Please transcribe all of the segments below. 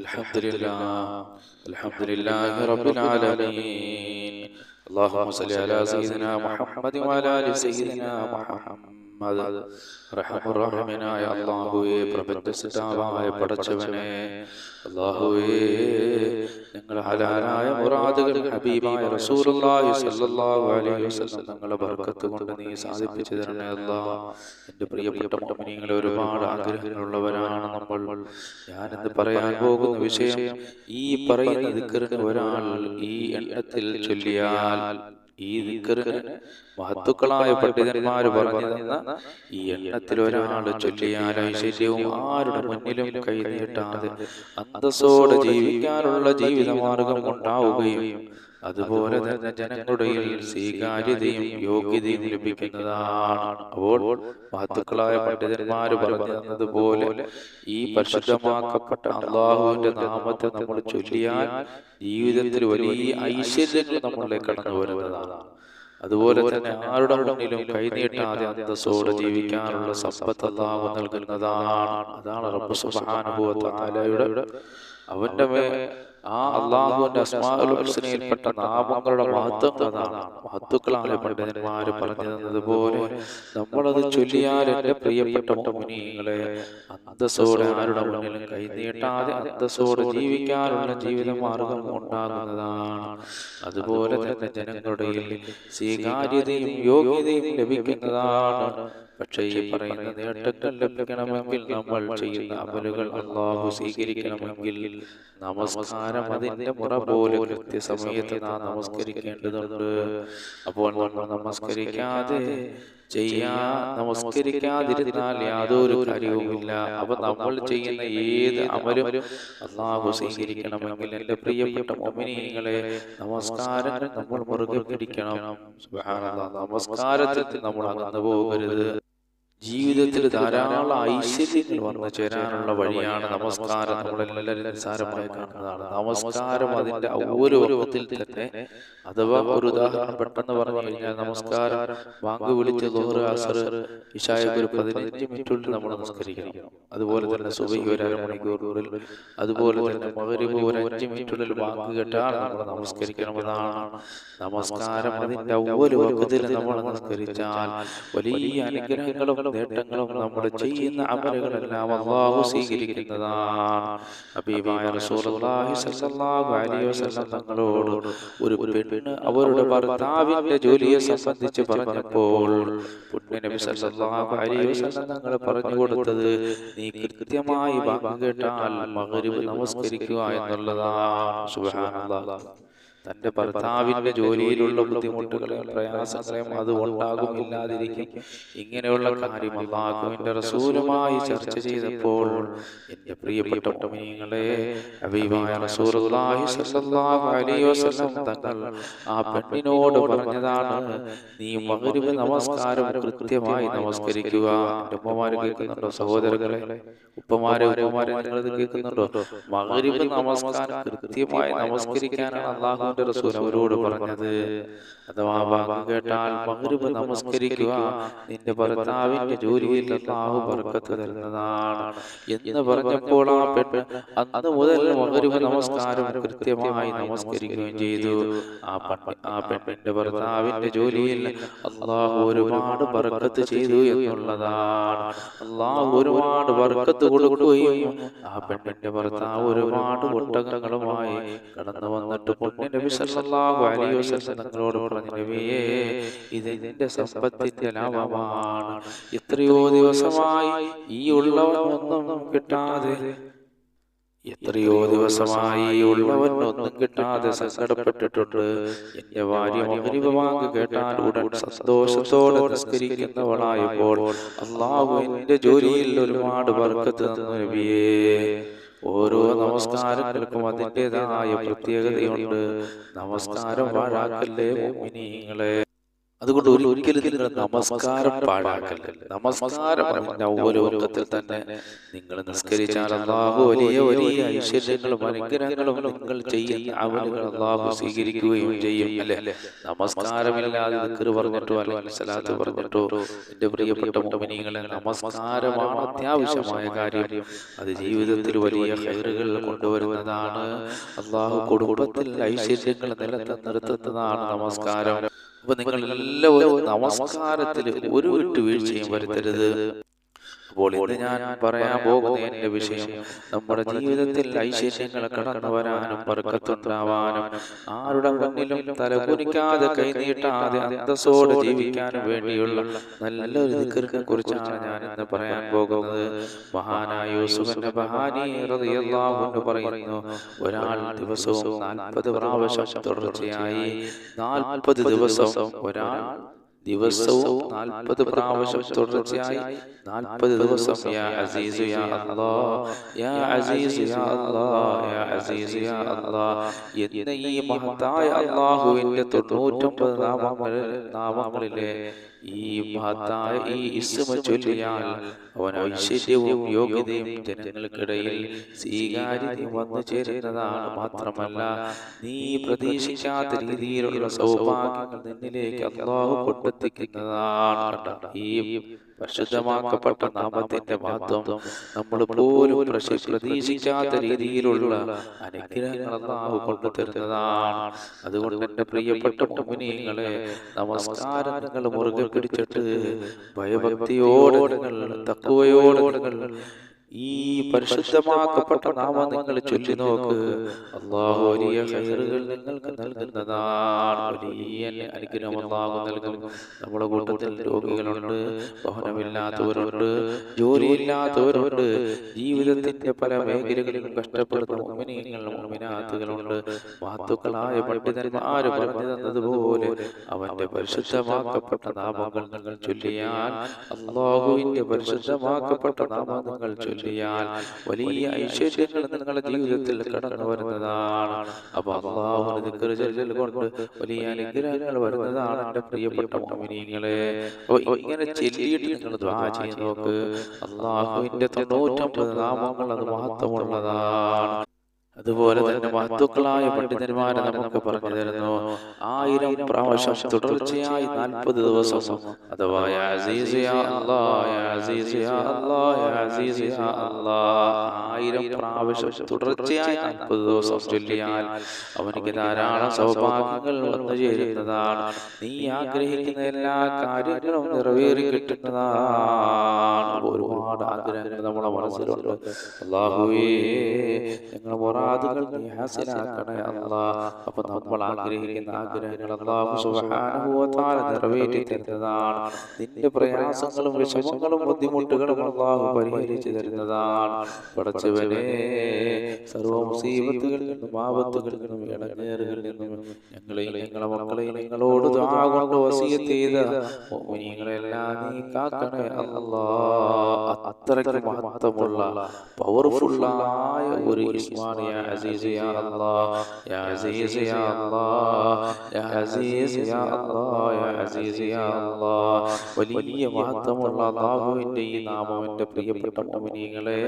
الحمد لله. الحمد لله رب العالمين. اللهم صل على سيدنا محمد وعلى آل سيدنا محمد. റഹമുറഹമിനായ അള്ളാഹുവെ പ്രപഞ്ചസിതാവായ പടച്ചവനെ അള്ളാഹുവേ ഞങ്ങൾ ഹലാലായ മുറാദുകൾ ഹബീബായ റസൂലുള്ളാഹി സ്വല്ലല്ലാഹു അലൈഹി വസല്ലം ഞങ്ങളെ ബർക്കത്ത് കൊണ്ട് നീ സാധിപ്പിച്ചു തരണേ അല്ലാഹ്. എന്റെ പ്രിയപ്പെട്ട മുഅ്മിനീങ്ങളെ ഒരുപാട് ആഗ്രഹങ്ങളുള്ളവരാണ് നമ്മൾ. ഞാൻ ഞാനിന്ന് പറയാൻ പോകുന്ന വിഷയം ഈ പറയുന്ന ദിക്റിന് ഒരാൾ ഈ എണ്ണത്തിൽ ചൊല്ലിയാൽ ഈ ദിക്കറിന് മഹത്തുക്കളായ പണ്ഡിതന്മാർ പറഞ്ഞു തന്ന ഈ എണ്ണത്തിൽ ഒരാൾ ചൊല്ലിയാൽ ഐശ്വര്യവും ആരുടെ മുന്നിലും കൈനീട്ടാതെ അന്തസ്സോടെ ജീവിക്കാനുള്ള ജീവിതമാർഗം ഉണ്ടാവുകയും അതുപോലെ തന്നെ ജനങ്ങളുടെ സ്വീകാര്യതയും യോഗ്യതയും ലഭിക്കുന്നതാണ്. അപ്പോൾ മഹത്തുക്കളായ പണ്ഡിതന്മാർ പറഞ്ഞു തന്നതുപോലെ ഈ പരിശുദ്ധമാക്കപ്പെട്ട അള്ളാഹുവിന്റെ നാമത്തെ നമ്മൾ ചൊല്ലിയാൽ ജീവിതത്തിൽ വലിയ ഐശ്വര്യങ്ങൾ നമ്മളെ കടന്നു വരുന്നതാണ്. അതുപോലെ തന്നെ ആരുടെ മുന്നിലും കൈനീട്ടാതെ അന്തസ്സോടെ ജീവിക്കാനുള്ള സമ്പത്ത് അള്ളാഹു നൽകുന്നതാണ്. അതാണ് റബ്ബ് സുബ്ഹാനഹു വ തആലയുടെ അവന്റെ ആ അള്ളാഹുവിന്റെ അസ്മാഉൽ ഹുസ്നയിൽപ്പെട്ട നാമങ്ങളുടെ മഹത്വം അതാണ് മഹത്തുക്കളായ പണ്ഡിതന്മാര് പറഞ്ഞു തന്നതുപോലെ നമ്മളത് ചൊല്ലിയാൽ എന്റെ പ്രിയപ്പെട്ട മുനികളെ അന്തസ്സോടെ ആരുടെ മുന്നിലും കൈനീട്ടാതെ അന്തസ്സോടെ ജീവിക്കാനുള്ള ജീവിത മാർഗം ഉണ്ടാകുന്നതാണ്. അതുപോലെ തന്നെ ജനങ്ങളുടെ സ്വീകാര്യതയും യോഗ്യതയും ലഭിക്കുന്നതാണ്. പക്ഷേ ഈ പറയുന്ന നേട്ടങ്ങൾ ലഭിക്കണമെങ്കിൽ നമ്മൾ ചെയ്യുന്ന അമലുകൾ അള്ളാഹു സ്വീകരിക്കണമെങ്കിൽ നമസ്കാരം അതിന്റെ മുറ പോലെ കൃത്യസമയത്ത് നാം നമസ്കരിക്കേണ്ടതുണ്ട്. അപ്പോൾ നമ്മൾ നമസ്കരിക്കാതെ ചെയ്യാ നമസ്കരിക്കാതിരുന്നാൽ യാതൊരു കാര്യവുമില്ല. അപ്പൊ നമ്മൾ ചെയ്യുന്ന ഏത് അമലും അള്ളാഹു സ്വീകരിക്കണമെങ്കിൽ എന്റെ പ്രിയപ്പെട്ട മൊമിനിയങ്ങളെ നമസ്കാരം നമ്മൾ മുറുകെ പിടിക്കണം. നമസ്കാരത്തിൽ നമ്മൾ അകന്നു പോകരുത്. ജീവിതത്തിൽ ധാരാളം ഐശ്വര്യങ്ങൾ വന്നു ചേരാനുള്ള വഴിയാണ് നമസ്കാരം. നമ്മളെല്ലാവരും നിസ്സാരമായി കാണുന്നതാണ്. നമസ്കാരം അതിന്റെ ഓരോ രൂപത്തിൽ തന്നെ അഥവാ ഒരു ഉദാഹരണം പെട്ടെന്ന് പറഞ്ഞു കഴിഞ്ഞാൽ നമസ്കാരം. വാങ്ക് വിളിച്ച് ലോഹറ് അസർ ഇഷായൊക്കെ ഒരു പതിനഞ്ച് മിനിറ്റുള്ളിൽ നമ്മൾ നമസ്കരിക്കണം അതുപോലെ തന്നെ സുബൈ ഒരു അരമണിക്കൂറിൽ അതുപോലെ തന്നെ മകരിബ് ഒരു അഞ്ച് മിനിറ്റുള്ളിൽ വാങ്ക് കേട്ടാൽ നമ്മൾ നമസ്കരിക്കണമെന്നാണ് നമസ്കാരം അതിന്റെ ഓരോ രൂപത്തിൽ നമ്മൾ നമസ്കരിച്ചാൽ വലിയ അനുഗ്രഹങ്ങളും നേട്ടങ്ങളും നമ്മൾ ചെയ്യുന്ന അമലുകളെല്ലാം അള്ളാഹു സ്വീകരിക്കുന്നതാണ്. തങ്ങളോട് ഒരു പെണ്ണ് അവരുടെ ഭർത്താവിന്റെ ജോലിയെ സംബന്ധിച്ച് പറഞ്ഞപ്പോൾ തങ്ങൾ പറഞ്ഞു കൊടുത്തത് നീ കൃത്യമായി വാക്ക് കേട്ടാൽ മഗ്രിബ് നമസ്കരിക്കുക എന്നുള്ളതാണ്. സുബ്ഹാനല്ലാഹ്. തന്റെ ഭർത്താവിന്റെ ജോലിയിലുള്ള ബുദ്ധിമുട്ടുകളെയും പ്രയാസങ്ങളെയും അത് ഉണ്ടാകും ഇല്ലാതിരിക്കും. ഇങ്ങനെയുള്ള കാര്യം അള്ളാഹുവിന്റെ റസൂലുമായി ചർച്ച ചെയ്തപ്പോൾ എന്റെ പ്രിയപ്പെട്ട തങ്ങൾ ആ പെണ്ണിനോട് പറഞ്ഞതാണ് നീ മകരുവ് നമസ്കാരം കൃത്യമായി നമസ്കരിക്കുക. എന്റെ ഉമ്മമാര് കേൾക്കുന്നുണ്ടോ സഹോദരങ്ങളെ? ഉപ്പമാരെ ഉമ്മമാരെ നിങ്ങളത് കേൾക്കുന്നുണ്ടോ? മകരുവ് നമസ്കാരം കൃത്യമായി നമസ്കരിക്കാനാണ് അള്ളാഹു അള്ളാഹുവിന്റെ റസൂൽ അവരോട് പറഞ്ഞത് അഥവാ വാക്ക് കേട്ടാൽ മഗ്രിബ് നമസ്കരിക്കുക നിന്റെ ഭർത്താവിന്റെ ജോലിയിൽ അള്ളാഹു ബർക്കത്ത് തരുന്നതാണ് എന്ന് പറഞ്ഞപ്പോൾ ആ പെണ്ണ് അന്ന് മുതൽ മഗ്രിബ് നമസ്കാരം കൃത്യമായി നമസ്കരിക്കുകയും ചെയ്തു. ആ പെണ്ണ് ആ പെണ്ണിന്റെ ഭർത്താവിന്റെ ജോലിയിൽ അള്ളാഹു ഒരുപാട് ബർക്കത്ത് ചെയ്തു എന്നുള്ളതാണ്. അള്ളാഹു ഒരുപാട് ബർക്കത്ത് കൊടുക്കുകയും ആ പെണ്ണിന്റെ ഭർത്താവ് ഒരുപാട് ഒട്ടകങ്ങളുമായി കടന്നു വന്നിട്ട് പൊന്നിന്റെ നബി സല്ലല്ലാഹു അലൈഹി വസല്ലം പറഞ്ഞു നബിയേ ഇത് നിന്റെ സമ്പത്തിന്റെ ലാഭമാണ്. എത്രയോ ദിവസമായി ഈ ഉള്ളവനൊന്നും കിട്ടാതെ എത്രയോ ദിവസമായി ഈ ഉള്ളവൻ ഒന്നും കിട്ടാതെ സങ്കടപ്പെട്ടിട്ടുണ്ട്. എന്റെ ഭാര്യ മകരിവാങ്ക് കേട്ടാൽ ഉടൻ സന്തോഷത്തോടെ നിസ്കരിക്കുന്നവളായപ്പോൾ അള്ളാഹു എന്റെ ജോലിയിൽ ഒരുപാട് വർക്കത്ത് നബിയേ. ഓരോ നമസ്കാരങ്ങൾക്കും അതിന്റെതായ പ്രത്യേകതയുണ്ട്. നമസ്കാരം വാഴാക്കല്ലേ മോമിനിങ്ങളെ അതുകൊണ്ട് ഒരിക്കലും നിങ്ങൾ നമസ്കാരം പാഴാക്കല്ല നമസ്കാരം ഔവലോകത്തിൽ തന്നെ നിങ്ങൾ നിസ്കരിച്ചാൽ അള്ളാഹു വലിയ വലിയ ഐശ്വര്യങ്ങളും അനുഗ്രഹങ്ങളും നിങ്ങൾ ചെയ്യുന്ന അവനുകൾ അള്ളാഹു സ്വീകരിക്കുകയും ചെയ്യും അല്ലെ? നമസ്കാരമില്ലാതെ ദിക്റ് പറഞ്ഞിട്ടോ അല്ലെങ്കിൽ സലാത്ത് പറഞ്ഞിട്ടോ എന്റെ പ്രിയപ്പെട്ട മോമിനികളെ നമസ്കാരമാണ് അത്യാവശ്യമായ കാര്യം. അത് ജീവിതത്തിൽ വലിയ ഹൈറുകൾ കൊണ്ടുവരുന്നതാണ്. അള്ളാഹു കുടുംബത്തിൽ ഐശ്വര്യങ്ങൾ നിലനിർത്തുന്നതാണ് നിർത്തുന്നതാണ് നമസ്കാരം. അപ്പൊ നിങ്ങൾ എല്ലാവരും നമസ്കാരത്തിൽ ഒരു വിട്ടുവീഴ്ചയും വരുത്തരുത്. അപ്പോൾ ഇന്ന് ഞാൻ പറയാൻ പോകുന്ന എന്റെ വിഷയം നമ്മുടെ ജീവിതത്തിൽ ഐശ്വര്യങ്ങൾ കടന്നു വരാനും വർക്കത്തുണ്ടാവാനും ആരുടെ മുന്നിലും തലകുനിക്കാതെ കൈനീട്ടാതെ അന്തസ്സോട് ജീവിക്കാനും വേണ്ടിയുള്ള നല്ലൊരു ദിക്കറിനെ കുറിച്ചാണ് ഞാൻ ഇന്ന് പറയാൻ പോകുന്നത്. മഹാനായ യൂസുഫിന്റെ ബഹാനി പറയുന്നു ഒരാൾ ദിവസവും നാൽപ്പത് പ്രാവശ്യം തുടർച്ചയായി നാൽപ്പത് ദിവസം ഒരാൾ ദിവസവും നാൽപ്പത് പ്രാവശ്യം തുടർച്ചയായി നാൽപ്പത് ദിവസം. യാ അസീസു യാ അല്ലാ യാ അസീസു യാ അല്ലാ യാ അസീസു യാ അല്ലാ എന്ന ഈ മഹത്തായ അല്ലാഹുവിന്റെ തൊണ്ണൂറ്റൊമ്പത് നാമങ്ങൾ നാമങ്ങളിലെ ഈ മഹത്തായ ഈ ഇസ്മ ചൊല്ലിയാൽ അവൻ ഐശ്വര്യവും യോഗ്യതയും ജനങ്ങൾക്കിടയിൽ സ്വീകാര്യതയും വന്നു ചേരുന്നതാണ് മാത്രമല്ല നീ പ്രതീക്ഷിക്കാത്ത രീതിയിലുള്ള സൗഭാഗ്യങ്ങൾ നിന്നിലേക്ക് അള്ളാഹു കൊണ്ടെത്തിക്കുന്നതാണ് കണ്ടോ? ഈ പരിശുദ്ധമാക്കപ്പെട്ട നാമത്തിന്റെ മഹത്വം നമ്മൾ പോലും പ്രതീക്ഷിക്കാത്ത രീതിയിലുള്ള അനുഗ്രഹങ്ങൾ അള്ളാഹു കൊണ്ടുതരുന്നതാണ് അതുകൊണ്ട് എന്റെ പ്രിയപ്പെട്ട മുനിയങ്ങളെ നമസ്കാരം നിങ്ങൾ മുറുകെ പിടിച്ചിട്ട് ഭയഭക്തിയോടെ തക്കുവയോടെ ഈ പരിശുദ്ധമാക്കപ്പെട്ട നാമം നിങ്ങൾ ചൊല്ലി നോക്ക്. അള്ളാഹു വലിയ ഹൈറുകൾ നിങ്ങൾക്ക് നൽകുന്നതാണ്. വലിയ അനുഗ്രഹം അള്ളാഹു നൽകും. നമ്മുടെ കൂട്ടത്തിൽ രോഗികളുണ്ട് ഭവനമില്ലാത്തവരുണ്ട് ജോലിയില്ലാത്തവരുണ്ട്. ജീവിതത്തിന്റെ പല മേഖലകളിലും കഷ്ടപ്പെടുന്ന മാത്തുക്കളായ പണ്ഡിതന്മാരും പറഞ്ഞു തന്നതുപോലെ അവന്റെ പരിശുദ്ധമാക്കപ്പെട്ട നാമങ്ങൾ നിങ്ങൾ ചൊല്ലിയാൽ അള്ളാഹുവിന്റെ പരിശുദ്ധമാക്കപ്പെട്ട നാമങ്ങൾ ചൊല്ലിയാൽ വലിയ ഐശ്വര്യങ്ങൾ നിങ്ങളുടെ ജീവിതത്തിൽ കടന്നു വരുന്നതാണ്. അപ്പൊ ദിക്റ് ചൊല്ലൽ കൊണ്ട് വലിയ അനുഗ്രഹങ്ങൾ വരുന്നതാണ് എന്റെ പ്രിയപ്പെട്ട മോമിനിയങ്ങളെ അപ്പൊ ഇങ്ങനെ ചൊല്ലിയിട്ട് നിങ്ങൾ ദ്വാ ചെയ്ത് നോക്ക്. അള്ളാഹുവിന്റെ തൊണ്ണൂറ്റമ്പത് നാമങ്ങൾ അത് മഹത്വമുള്ളതാണ്. അതുപോലെ തന്നെ മഹത്വക്കളായ പണ്ഡിതന്മാരെ നമുക്ക് പറഞ്ഞു തരുന്നു. ആയിരം പ്രാവശ്യം തുടർച്ചയായി നാൽപ്പത് ദിവസം. അഥവാ. ആയിരം പ്രാവശ്യം തുടർച്ചയായി നാൽപ്പത് ദിവസം ചൊല്ലിയാൽ അവനിക്ക് ധാരാളം സൗഭാഗ്യങ്ങൾ വന്നു ചേരുന്നതാണ്. നീ ആഗ്രഹിക്കുന്ന എല്ലാ കാര്യങ്ങളും നിറവേറി കിട്ടുന്നതാണ്. ഒരുപാട് ആഗ്രഹങ്ങൾ നമ്മുടെ മനസ്സിലുണ്ട്. അള്ളാഹുവേ ഞങ്ങൾ മുറാദുകൾ നീ ഹാസിലാക്കണേ അല്ലാ. അപ്പൊ നമ്മൾ ആഗ്രഹിക്കുന്ന ആഗ്രഹങ്ങൾ അല്ലാഹു സുബ്ഹാനഹു വ തആല നിറവേറ്റി തരുന്നതാണ്. നിന്റെ പ്രയാസങ്ങളും വിഷമങ്ങളും ബുദ്ധിമുട്ടുകളും അള്ളാഹു പരിഹരിച്ചു തരുന്നതാണ്. പടച്ചവനെ സർവ മുസീബത്തുകളിൽ നിന്നും ആപത്തുകളിൽ നിന്നും ഇടങ്ങേറുകളിൽ നിന്നും ഞങ്ങളെയും ഞങ്ങളെ മക്കളെയും നിങ്ങളോട് ദുആ കൊണ്ട് വസിയത്ത് ചെയ്ത മുഅ്മിനീങ്ങളെല്ലാം നീ കാക്കണേ അല്ലാ. അത്രയ്ക്ക് മഹത്വമുള്ള പവർഫുള്ളായ ഒരു ഇസ്മാണ് യാ അസീസ് യാ അല്ലാ യാ അസീസ് യാ അല്ലാ യാ അസീസ് യാ അല്ലാ يا അസീസ് യാ അല്ലാ വലിയ മഹത്വമുള്ള അല്ലാഹുവിന്റെ ഈ നാമം എന്റെ പ്രിയപ്പെട്ട മുഅ്മിനീങ്ങളെ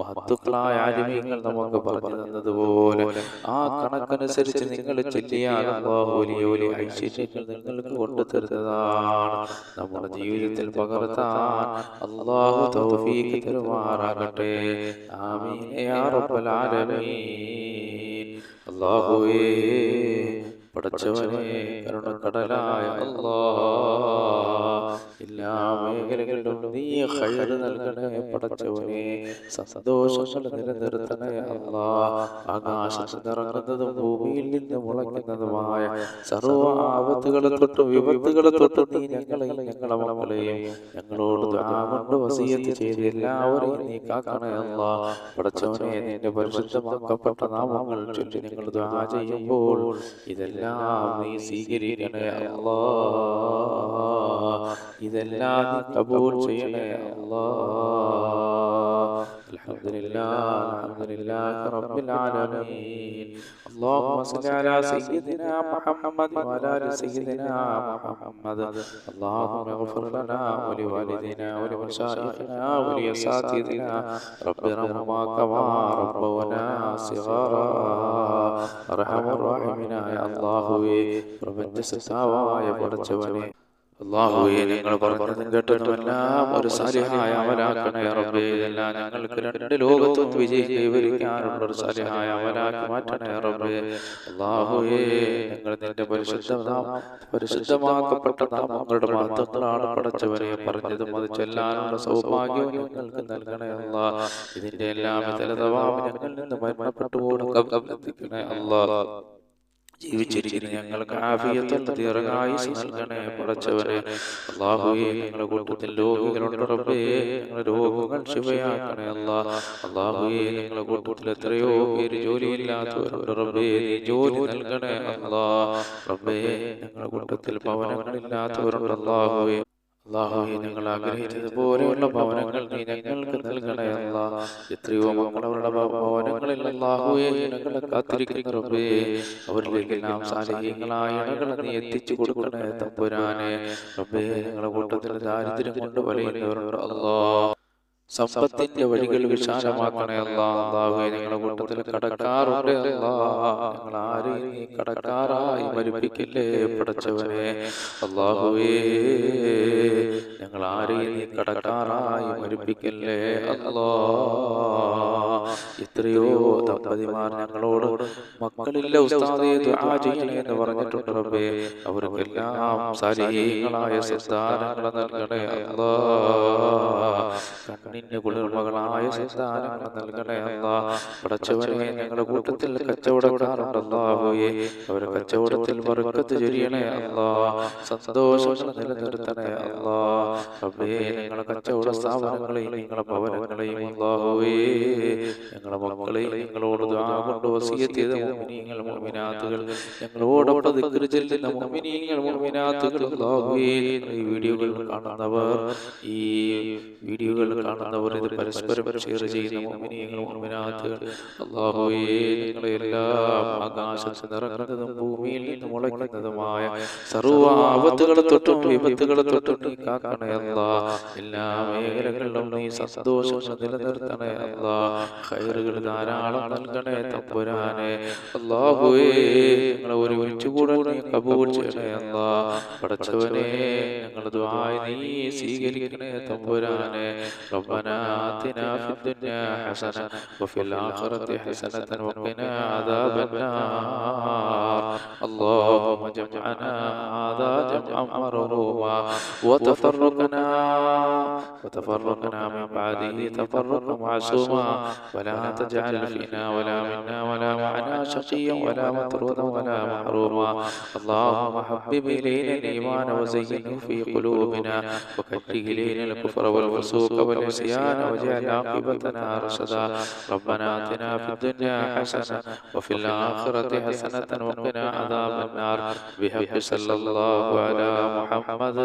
മഹത്തുക്കളായ ആലിമീങ്ങൾ നമുക്ക് പറഞ്ഞു തന്നതുപോലെ ആ കണക്കനുസരിച്ച് നിങ്ങൾ ചൊല്ലിയാൽ അല്ലാഹു വലിയ വലിയ ഐശ്വര്യങ്ങൾ നിങ്ങൾക്ക് കൊണ്ടുതരുന്നതാണ് നമ്മുടെ ജീവിതത്തിൽ പകർത്താൻ അള്ളാഹു തൗഫീഖ് തരുമാറാകട്ടെ. ആമീൻ. യാ റബ്ബൽ ആലമീൻ. അല്ലാഹുവേ പടച്ചവനെ കരുണക്കടലായ അല്ലാ എല്ലാ മേഖലകളിലും നീ ഹൈർ നൽകണേ പടച്ചവനെ. സന്തോഷങ്ങൾ നിലനിർത്തണേ അല്ലാ ആകാശത്ത് നിറങ്ങുന്നതും ഭൂമിയിൽ നിന്ന് മുളയ്ക്കുന്നതുമായ സർവ ആപത്തുകളെ തൊട്ടും വിപത്തുകളെ തൊട്ടും നീ ഞങ്ങളെയും ഞങ്ങളെ മക്കളെയും ഞങ്ങളോട് കൊണ്ട് വസീയത്ത് ചെയ്ത് എല്ലാവരെയും നീ കാക്കണേ അല്ലാ പടച്ചവനെ നിന്റെ പരിശുദ്ധമാക്കപ്പെട്ട നാമങ്ങൾ ചൊല്ലി നിങ്ങൾ ചെയ്യുമ്പോൾ ഇതെല്ലാം നീ സ്വീകരിക്കണേ അല്ലാ. ഇതെല്ലാം നീ കബൂൽ ചെയ്യണേ അല്ലാ. الحمد لله الحمد لله رب العالمين اللهم صل على سيدنا محمد وعلى ال سيدنا محمد اللهم اغفر لنا ولوالدينا ولمشايخنا ولاساتذتنا رب ارحمهما كما ربونا صغارا ارحم الراحمين يا الله പ്രപഞ്ച സത്താവായ പടച്ചവനെ അള്ളാഹുവെ നിങ്ങൾ പറഞ്ഞതും കേട്ടതുമെല്ലാം ഒരു സാലിഹായ അമലാക്കണേ റബ്ബേ. ഇതെല്ലാം ഞങ്ങൾക്ക് രണ്ട് ലോകത്തും വിജയം കൈവരിക്കാനുള്ള ഒരു സാലിഹായ അമലാക്കി മാറ്റണേ റബ്ബേ. അള്ളാഹുവേ ഞങ്ങൾ നിന്റെ പരിശുദ്ധ പരിശുദ്ധമാക്കപ്പെട്ട നാമങ്ങളുടെ മഹത്വങ്ങളാണ് പടച്ചവരെ പറഞ്ഞതും അത് ചെല്ലാനുള്ള സൗഭാഗ്യവും ഞങ്ങൾക്ക് നൽകണേ അല്ലാ ഇതിന്റെ എല്ലാം ഇതലതവാം ഞങ്ങളിൽ നിന്ന് മരണപ്പെട്ടു എത്തിക്കണേ അല്ലാ ജീവിച്ചിരിക്കുന്ന. ഞങ്ങൾക്ക് ആഫിയത്തുള്ള ദീർഘായുസ് നൽകണേ പടച്ചവനെ അള്ളാഹുയെ ഞങ്ങളുടെ കൂട്ടത്തിൽ രോഗികളുണ്ട് റബ്ബേ. ഞങ്ങളുടെ രോഗങ്ങൾ ശിവയാക്കണേ അല്ലാ അള്ളാഹുയെ ഞങ്ങളുടെ കൂട്ടത്തിൽ എത്രയോ പേര് ജോലിയില്ലാത്തവരുണ്ട് റബ്ബേ. ജോലി നൽകണേ അല്ലാ റബ്ബേ ഞങ്ങളുടെ കൂട്ടത്തിൽ ഭവനങ്ങളില്ലാത്തവരുണ്ട് അള്ളാഹുയെ നൽകണേ എത്രയോ റബ്ബേ. ഇണകളെ നീ കൊടുക്കണേ റബ്ബേ ഞങ്ങളുടെ കൂട്ടത്തിൽ ദാരിദ്ര്യം കൊണ്ട് വലയുന്നവരുണ്ട് സമ്പത്തിന്റെ വഴികൾ വിശാലമാക്കണേ അല്ലാഹുവേ ഞങ്ങളുടെ കൂട്ടത്തിൽ കടക്കാറുണ്ട് ഞങ്ങൾ ആരെയും നീ കടക്കാറായി മരിപ്പിക്കില്ലേ പടച്ചവനെ? അള്ളാഹുവേ ഞങ്ങൾ ആരെയും നീ കടക്കാറായി മരിപ്പിക്കല്ലേ അല്ലോ എത്രയോ ദമ്പതിമാർ ഞങ്ങളോട് മക്കളില്ല ചെയ്യണേ എന്ന് പറഞ്ഞിട്ടുണ്ട് റബ്ബേ. അവർക്കെല്ലാം സാലിഹീങ്ങളായ സന്താനങ്ങൾ നൽകണേ അല്ലാ കണ്ണിന് കുളിർമകളായ സന്താനങ്ങൾ നൽകണേ അല്ലാ പടച്ചവനെ ഞങ്ങളുടെ കൂട്ടത്തിൽ കച്ചവടക്കാരുണ്ട് അല്ലാഹുവേ അവരുടെ കച്ചവടത്തിൽ വറുക്കത്ത് ചൊരിയണേ അല്ലാ സന്തോഷങ്ങൾ നിലനിർത്തണേ അല്ലാ റബ്ബേ ഞങ്ങളുടെ കച്ചവട സ്ഥാപനങ്ങളെയും ഞങ്ങളുടെ ഭവനങ്ങളെയും അല്ലാഹുവേ ഞങ്ങളുടെ മക്കളെയും ഞങ്ങളോട് കൊണ്ട് വസീയത്തിയത് മുഅ്മിനീങ്ങൾ മുഅ്മിനാത്തുകൾ. ഞങ്ങളോടൊപ്പം ദിക്ർ ചെല്ലുന്ന മുഅ്മിനീങ്ങൾ മുഅ്മിനാത്തുകൾ അല്ലാഹുവേ ഈ വീഡിയോകൾ കാണുന്നവർ ഈ വീഡിയോകൾ കാണുന്നവർ ഇത് പരസ്പരം ഷെയർ ചെയ്യുന്ന എല്ലാം ആകാശത്ത് നിറങ്ങുന്നതും ഭൂമിയിൽ നിന്ന് മുളയ്ക്കുന്നതുമായ സർവ ആപത്തുകളെ തൊട്ടും വിപത്തുകളെ തൊട്ടും നീ കാക്കണേ അല്ലാ. എല്ലാ മേഖലകളിലും നീ സന്തോഷം നിലനിർത്തണേ അല്ലാ. ധാരാളം നൽകണേ തമ്പുരാനെ. അല്ലാഹുവേ നിങ്ങളെ ഒരു കൂടെ നീ കബൂൽ ചെയ്യണേ അല്ലാ. പടച്ചവനെ ഞങ്ങളുടെ ദുആ നീ സ്വീകരിക്കണേ തമ്പുരാനെ. ربنا آتنا في الدنيا حسنة وفي الآخرة حسنة وقنا عذاب النار. اللهم جمعنا هذا جمعا مرغوما وتفرقنا وتفرقنا من بعده تفرقا معصوما. ولا تجعل فينا ولا منا ولا معنا شقيا ولا مطرودا ولا محروما. اللهم حبب إلينا الإيمان وزينه في قلوبنا وكره إلينا الكفر والفسوق والعصيان. واجعل عاقبتنا رشدا. ربنا آتنا في الدنيا حسنة وفي الآخرة حسنة وقنا عذاب النار. بحق صلى الله على محمد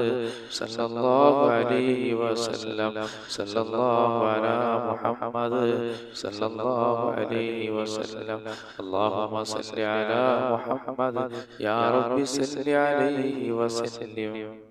صلى الله عليه وسلم. صلى الله على محمد صلى الله عليه وسلم. اللهم صل على محمد. يا رب صل عليه وسلم.